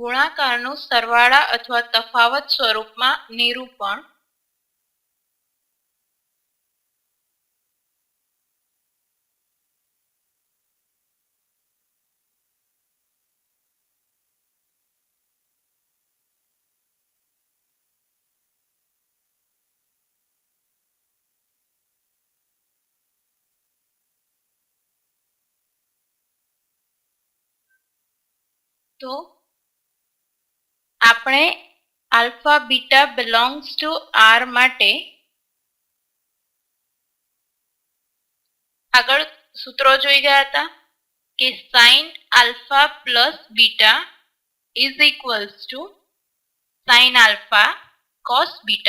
ગુણાકારનું સરવાળા અથવા તફાવત સ્વરૂપમાં નિરૂપણ તો અપણે α β બિલોંગ્સ ટુ R માટે આગળ સૂત્રો જોઈ ગયા હતા કે sin α + β = sin α cos β +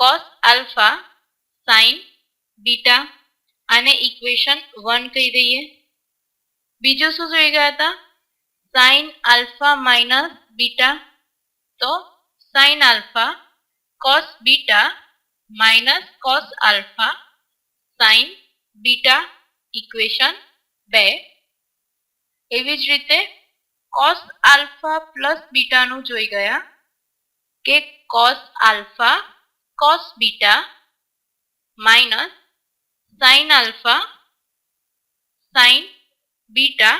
cos α sin β અને ઇક્વેશન 1 કહી દઈએ બીજું શું જોઈ ગયા હતા સાઇન આલ્ફા માઇનસ બીટા તો sine alpha cos beta minus cos alpha sine beta equation બે એવી જ રીતે કોસ આલ્ફા પ્લસ બીટાનું જોઈ ગયા કે cos alpha cos beta minus sine alpha sine beta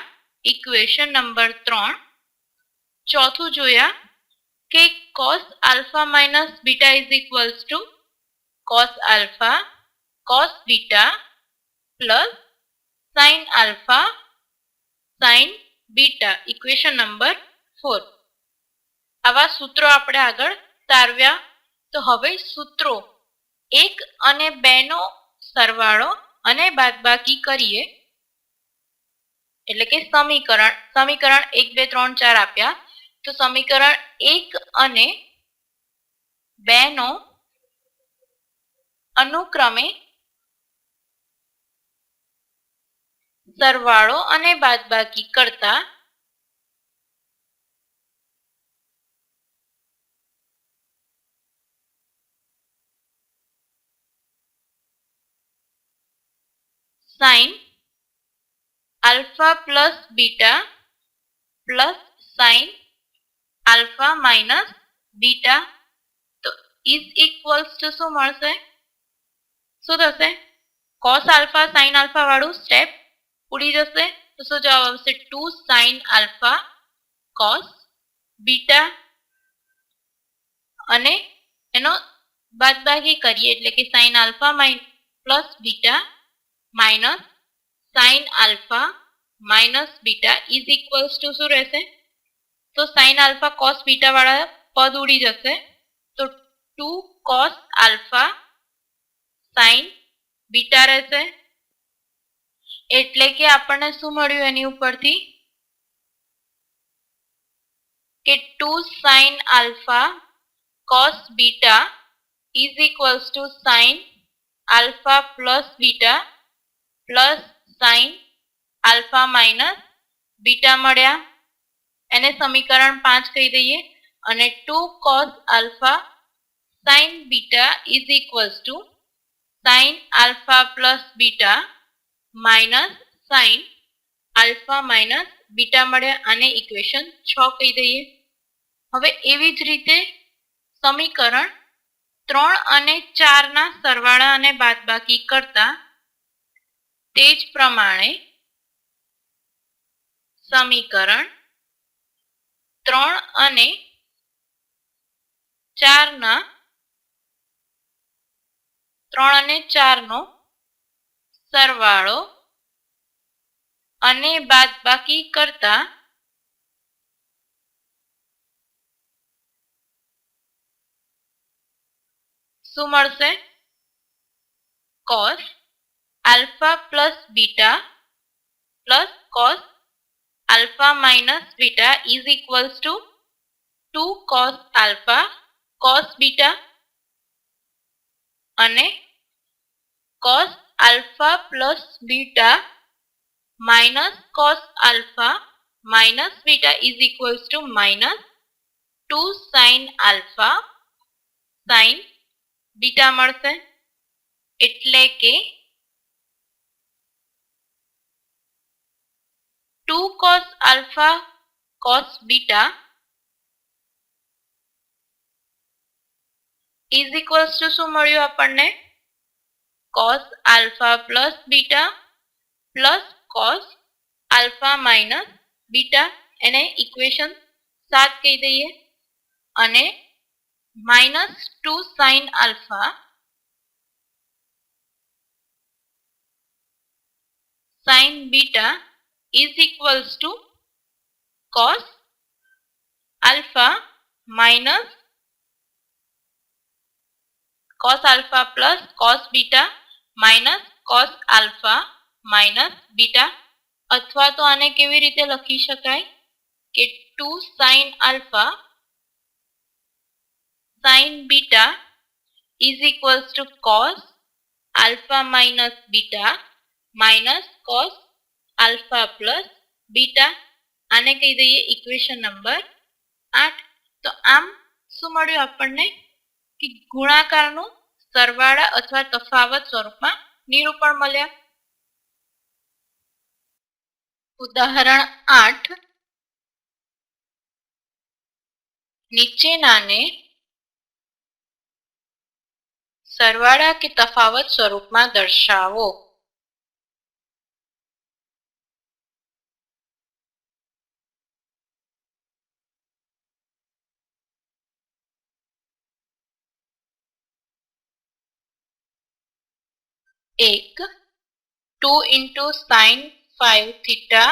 equation number ત્રણ ચોથું જોયા કે cos alpha minus beta is equals to cos alpha cos beta plus sine alpha sine beta equation number four આવા સૂત્રો આપણે આગળ તારવ્યા તો હવે સૂત્રો એક અને બેનો સરવાળો અને બાદબાકી કરીએ એટલે કે સમીકરણ સમીકરણ એક બે ત્રણ ચાર આપ્યા તો સમીકરણ એક અને બે નો અનુક્રમે સરવાળો અને બાદબાકી કરતા sine alpha plus beta plus sine alpha minus beta તો ઇઝ ઇક્વલ્સ ટુ શું મળશે શું થશે કોસ આલ્ફા સાઇન આલ્ફા વાળું સ્ટેપ ઉડી જશે તો શું જવાબ આવશે two sine alpha cos beta અને એનો બાદબાકી કરીએ એટલે કે sine alpha mine plus beta minus sine alpha minus beta is equals to શું રહેશે તો સાઇન આલ્ફા કોસ બીટા વાળા પદ ઉડી જશે તો two cos alpha sine beta રહેશે એટલે કે આપણને શું મળ્યું એની ઉપરથી કે two sine alpha cos beta is equals to sine alpha plus beta plus sine alpha minus beta મળ્યા એને સમીકરણ પાંચ કહી દઈએ અને two cos alpha sine beta is equals to sine alpha plus beta minus sine alpha minus beta મળ્યા આને equation છ કહી દઈએ હવે એવી જ રીતે સમીકરણ ત્રણ અને ચારના સરવાળા અને બાદબાકી કરતા તે પ્રમાણે સમીકરણ ત્રણ અને ચાર ના ત્રણ અને ચાર નો સરવાળો અને બાદ બાકી કરતા શું મળશે cos alpha plus beta plus cos alpha minus beta is equals to two cos alpha cos beta અને cos alpha plus beta minus cos alpha minus beta is equals to minus two sine alpha sine beta મળશે એટલે કે 2 cos alpha cos beta is equals to શું મળ્યું આપણને cos alpha plus beta plus cos alpha minus beta એને equation 7 કહી દઈએ અને minus 2 sin alpha sin beta is equals to cos alpha minus cos alpha plus cos beta minus cos alpha minus beta અથવા તો આને કેવી રીતે લખી શકાય કે 2 sin alpha sin beta is equals to cos alpha minus beta minus cos alpha plus beta આને કહી દઈએ ઇક્વેશન નંબર આઠ તો આમ શું મળ્યું આપણને કે ગુણાકારનું સરવાળા અથવા તફાવત સ્વરૂપમાં નિરૂપણ મળ્યા ઉદાહરણ આઠ નીચેનાને સરવાળા કે તફાવત સ્વરૂપમાં દર્શાવો એક two into sine five theta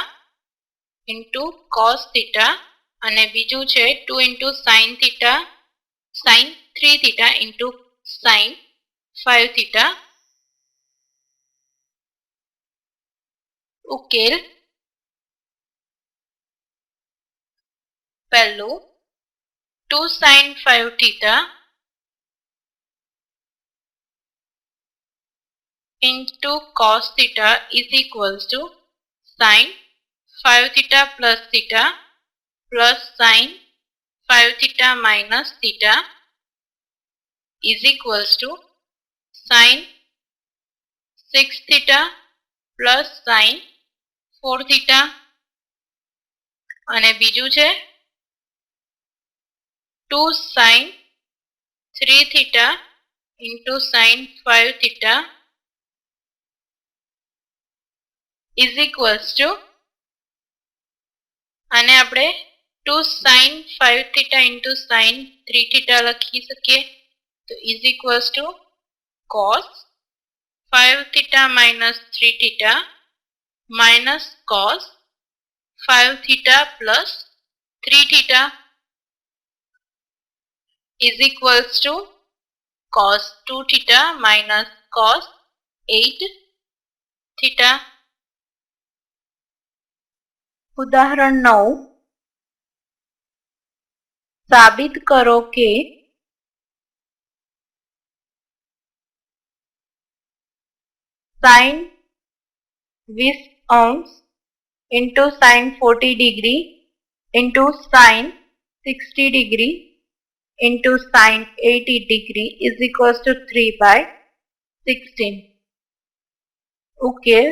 into cos theta અને બીજું છે two into sine theta sine three theta into sine five theta ઉકેલ પહેલું two sine five theta into cos theta is equals to sine 5 theta plus theta plus sine 5 theta minus theta is equals to sine 6 theta plus sine 4 theta અને બીજું છે 2 sin 3 theta into sin 5 theta is equals to અને આપણે two sine five theta into sine three theta લખી શકીએ તો is equals to cos five theta minus three theta minus cos five theta plus three theta is equals to cos two theta minus cos eight theta उदाहरण नौ साबित करो के sine बीस अंश into sine forty degree into sine sixty degree into sine eighty degree is equal to three by sixteen okay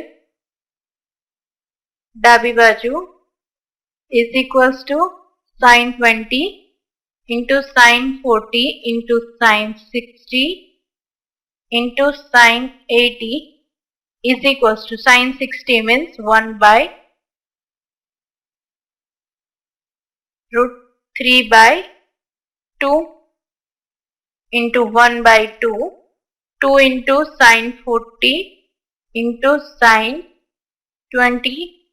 डाबी बाजू is equals to sine 20 into sine 40 into sine 60 into sine 80 is equals to sine 60 means 1 by root 3 by 2 into 1 by 2 2 into sine 40 into sine 20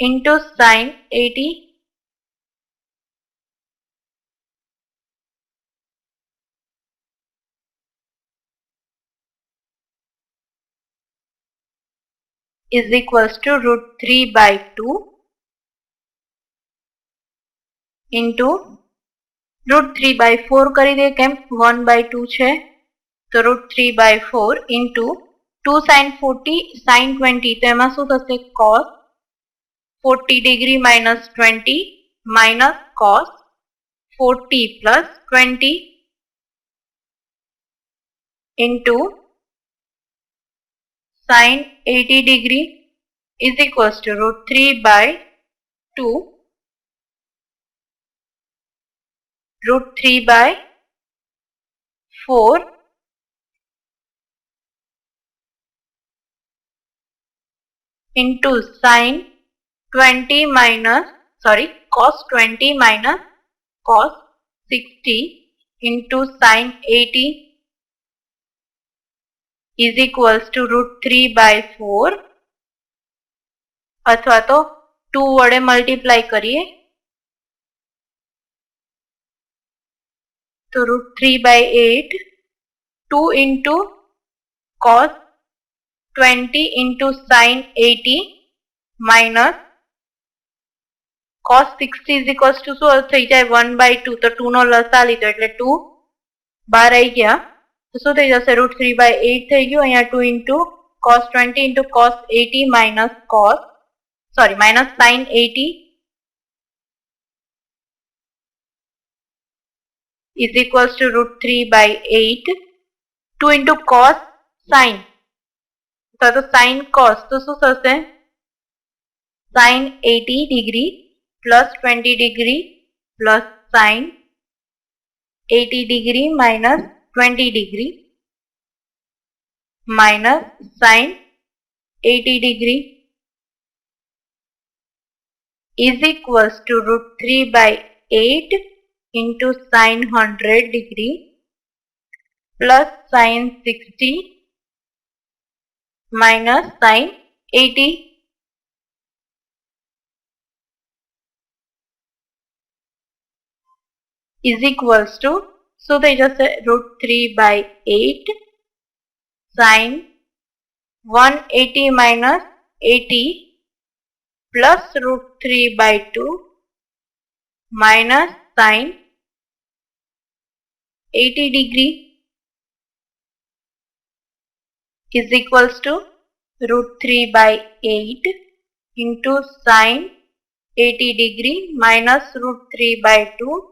into sine 80 is equals to root 3 by 2 into root three by four કરી દે કેમ one by two છે તો root three by four into two sine forty sine twenty તેમાં એમાં શું થશે cos 40 degree minus 20 minus cos 40 plus 20 into sine 80 degree is equals to root 3 by 2 root 3 by 4 into sine twenty minus sorry cos twenty minus cos sixty into sine eighty is equals to root three by four अथवा तो two way multiply करिए तो root three by eight two into cos twenty into sine eighty minus cos 60 = तो सही जाए 1/2 तो 2 નો લસા લીધો એટલે 2 બાર આવી ગયા તો સો થઈ જશે √3/8 થઈ ગયો અહીંયા 2 * cos 20 * cos 80 - cos sorry - sin 80 = √3/8 2 * cos sin તો તો sin cos તો શું થશે sin 80° plus 20 degree plus sine 80 degree minus 20 degree minus sine 80 degree is equals to root 3 by 8 into sine 100 degree plus sine 60 minus sine 80 is equals to so they just say root 3 by 8 sine 180 minus 80 plus root 3 by 2 minus sine 80 degree is equals to root 3 by 8 into sine 80 degree minus root 3 by 2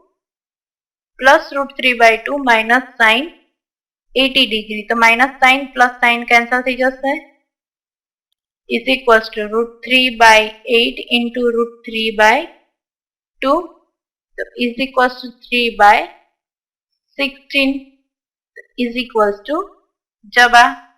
plus root three by two minus sine eighty degree तो minus sine plus sine cancel थी जैसे is equal to root three by eight into root three by two तो is equal to three by sixteen is equal to जब आ